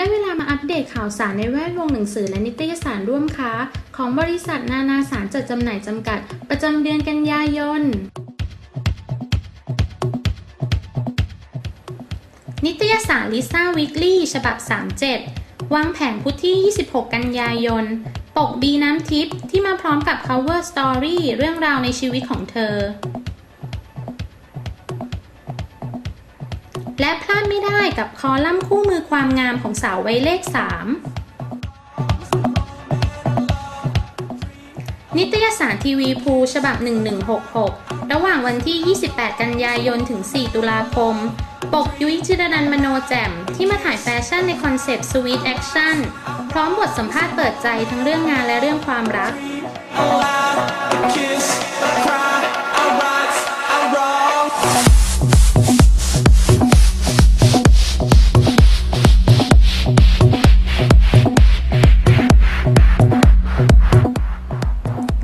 ได้เวลามาอัปเดตข่าวสารในแวดวงหนังสือและนิตยสารร่วมค้า ของบริษัทนานาสารจัดจำหน่ายจำกัด ประจำเดือนกันยายน นิตยสารลิซ่าวิกลี่ฉบับ 37 วางแผงพุธที่ 26 กันยายน ปกบีน้ำทิพย์ที่มาพร้อมกับ cover story เรื่องราวในชีวิตของเธอ และพลาดไม่ได้กับคอลัมน์คู่มือความงามของสาววัยเลข 3 นิตยสารทีวีพูฉบับ 1166 ระหว่างวันที่ 28 กันยายนถึง 4 ตุลาคม ปกยุ้ยจิรนันมโนแจ่มที่มาถ่ายแฟชั่นในคอนเซปต์ Sweet Action พร้อมบทสัมภาษณ์เปิดใจทั้งเรื่องงานและเรื่องความรัก kiss, cry,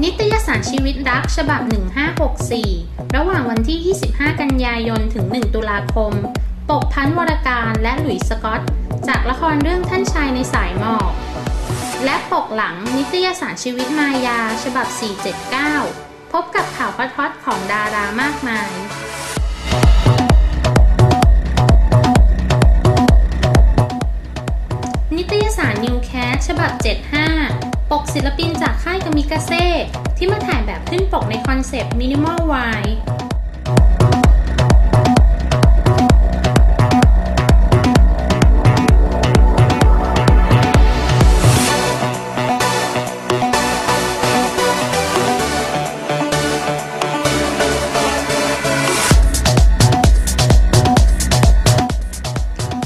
นิตยสารชีวิตรักฉบับ 1564 ระหว่างวันที่ 25 กันยายน ถึง 1 ตุลาคม ปกพันธ์วรการและหลุยสกอต จากละครเรื่องท่านชายในสายหมอก และปกหลังนิตยสารชีวิตมายาฉบับ 479 พบกับข่าวฮอตๆของดารามากมายนิตยสารนิวแคสฉบับ 75 ปกศิลปินจากค่ายกามิกาเซ่ที่มาถ่ายแบบขึ้นปกในคอนเซปต์ Minimal Y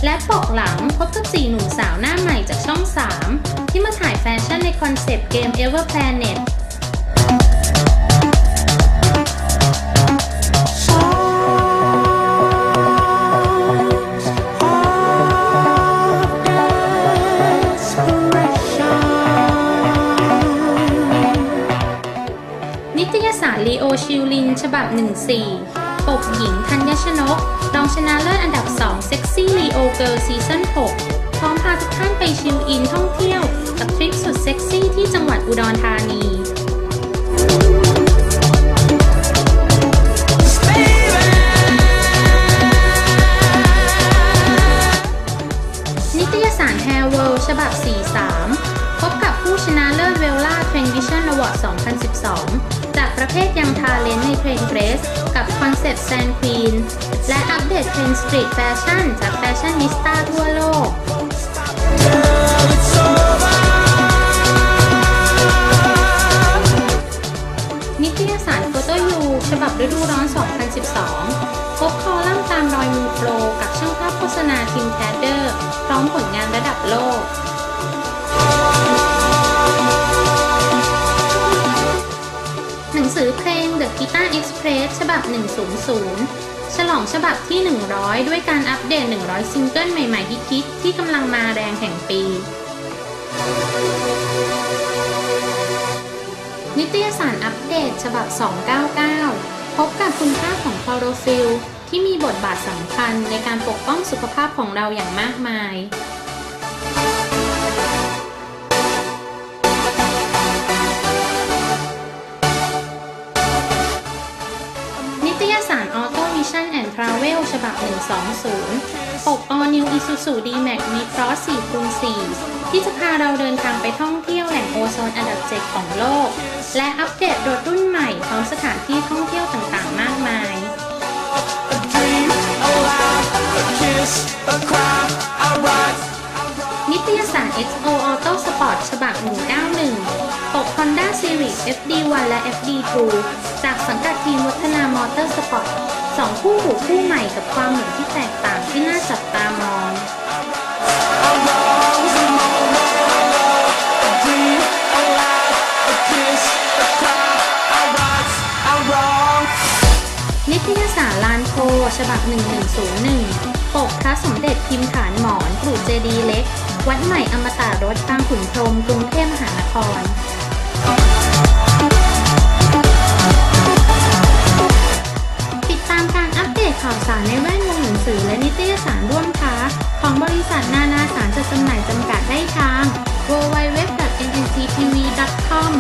และปกหลัง คอนเซปต์เกม Ever Planet นิตยสารลีโอชิลลิน ฉบับ 14 ปกหญิงธัญชนก รองชนะเลิศอันดับ2เซ็กซี่ลีโอเกิร์ลซีซัน6พร้อมพาทุกท่านไปชิลอินท่องเที่ยว กับทริปสุดเซ็กซี่ที่จังหวัดอุดรธานีนิตยสาร Hair World ฉบับ 43 พบกับผู้ชนะเลิศเวลล่าเทรนด์วิชั่นอวอร์ด2012 จากประเภทยังทาเลนในเทรนเกรสกับคอนเซปต์แซนควีนและอัปเดตเทรนด์สตรีทแฟชั่นจากแฟชั่นนิสต้าทั่วโลก ฉบับฤดูร้อน 2012 พบคอลัมน์ตามรอยมือโปร กับช่างภาพโฆษณาทีมแคดเดอร์ พร้อมผลงานระดับโลก หนังสือเพลง The Guitar Express ฉบับ 100 ฉลองฉบับที่ 100 ด้วยการอัปเดต 100 ซิงเกิลใหม่ๆฮิตๆที่กำลังมาแรงแห่งปี นิตยสารอัปเดตฉบับ 299 พบกับคุณค่าของคลอโรฟิลที่มีบทบาทสำคัญในการปกป้องสุขภาพของเราอย่างมากมาย นิตยสาร Auto Vision and Travel ฉบับ 120 ปก All New Isuzu D-Max V-Cross 4คูณ4ที่จะพาเราเดินทางไปท่องเที่ยว หล่งโอโซนอันดับ7ของโลก และอัปเดตรถรุ่นใหม่พร้อมสถานที่ท่องเที่ยวต่างๆ มากมาย นิตยสาร XO Auto Sport ฉบับ 191 ปก Honda Civic FD1 และ FD2 จากสังกัดทีมวัฒนามอเตอร์สปอร์ตสองคู่หูคู่ใหม่กับความเหมือนที่แตกต่างที่น่าจับตามอง ฉบับ 1101 ปกพระสมเด็จพิมพ์ฐานหมอนกรุเจดีเล็ก วัดใหม่อมตะรถบางขุนพรมกรุงเทพมหานครติดตามการอัปเดตข่าวสารในแวดวงหนังสือและนิตยสารร่วมค้า ของบริษัทนานาสารจะจำหน่ายจำกัดได้ทาง www.nctv.com